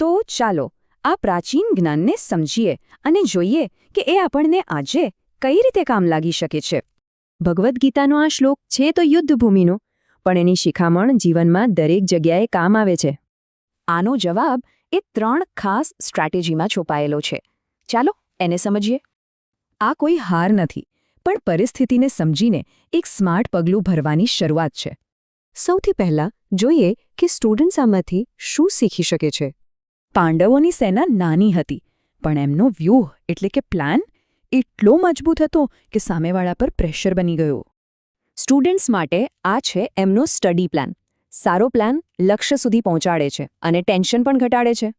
તો ચાલો, આ પ્રાચીન જ્ઞાનને સમજીએ અને જોઈએ કે એ આપણને આજે કઈ રીતે કામ લાગી શકે છે. ભગવદ્ ગીતાનો આ શ્લોક છે તો યુદ્ધભૂમિનો પણ એની શિખામણ જીવનમાં દરેક જગ્યાએ કામ આવે છે. આનો જવાબ એ ત્રણ ખાસ સ્ટ્રેટેજીમાં છુપાયેલો છે. ચાલો, એને સમજીએ. આ કોઈ હાર નથી, પણ પરિસ્થિતિને સમજીને એક સ્માર્ટ પગલું ભરવાની શરૂઆત છે. સૌથી પહેલાં જોઈએ કે સ્ટુડન્ટ્સ આમાંથી શું શીખી શકે છે. પાંડવોની સેના નાની હતી, પણ એમનો વ્યૂહ એટલે કે પ્લાન એટલો મજબૂત હતો કે સામેવાળા પર પ્રેશર બની ગયો. સ્ટુડન્ટ્સ માટે આ છે એમનો સ્ટડી પ્લાન. સારો પ્લાન લક્ષ્ય સુધી પહોંચાડે છે અને ટેન્શન પણ ઘટાડે છે.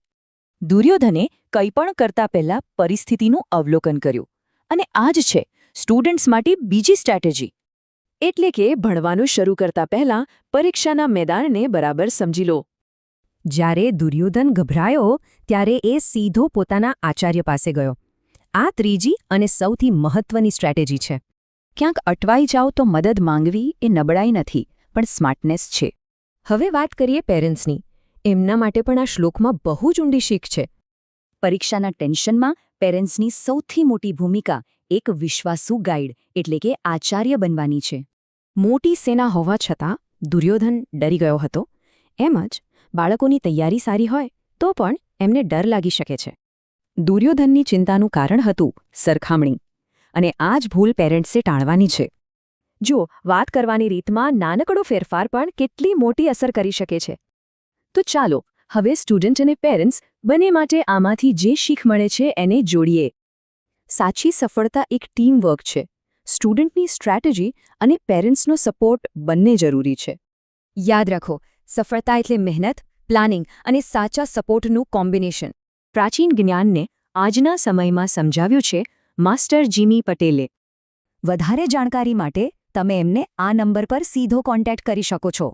દુર્યોધને કંઈ પણ કરતા પહેલા પરિસ્થિતિનું અવલોકન કર્યું અને આ જ છે સ્ટુડન્ટ્સ માટે બીજી સ્ટ્રેટેજી. એટલે કે ભણવાનું શરૂ કરતા પહેલા પરીક્ષાના મેદાનને બરાબર સમજી લો. જ્યારે દુર્યોધન ગભરાયો ત્યારે એ સીધો પોતાના આચાર્ય પાસે ગયો. આ ત્રીજી અને સૌથી મહત્વની સ્ટ્રેટેજી છે. ક્યાંક અટવાઈ જાઓ તો મદદ માંગવી એ નબળાઈ નથી, પણ સ્માર્ટનેસ છે. હવે વાત કરીએ પેરેન્ટ્સની. એમના માટે પણ આ શ્લોકમાં બહુ જ ઊંડી શીખ છે. પરીક્ષાના ટેન્શનમાં પેરેન્ટ્સની સૌથી મોટી ભૂમિકા એક વિશ્વાસુ ગાઈડ, એટલે કે આચાર્ય બનવાની છે. મોટી સેના હોવા છતાં દુર્યોધન ડરી ગયો હતો. એમ જ બાળકોની તૈયારી સારી હોય, તો પણ એમને ડર લાગી શકે છે. દુર્યોધનની ચિંતાનું કારણ હતું સરખામણી, અને આ જ ભૂલ પેરેન્ટ્સે ટાળવાની છે. જો વાત કરવાની રીતમાં નાનકડો ફેરફાર પણ કેટલી મોટી અસર કરી શકે છે. તો ચાલો, હવે સ્ટુડન્ટ અને પેરેન્ટ્સ બંને માટે આમાંથી જે શીખ મળે છે એને જોડીએ. સાચી સફળતા એક ટીમ વર્ક છે. સ્ટુડન્ટની સ્ટ્રેટેજી અને પેરેન્ટ્સનો સપોર્ટ બંને જરૂરી છે. યાદ રાખો સફળતા એટલે મહેનત, પ્લાનિંગ અને સાચા સપોર્ટનું કોમ્બિનેશન. પ્રાચીન જ્ઞાનને આજના સમયમાં સમજાવ્યું છે માસ્ટર જીમી પટેલે. વધારે જાણકારી માટે તમે એમને આ નંબર પર સીધો કોન્ટેક્ટ કરી શકો છો.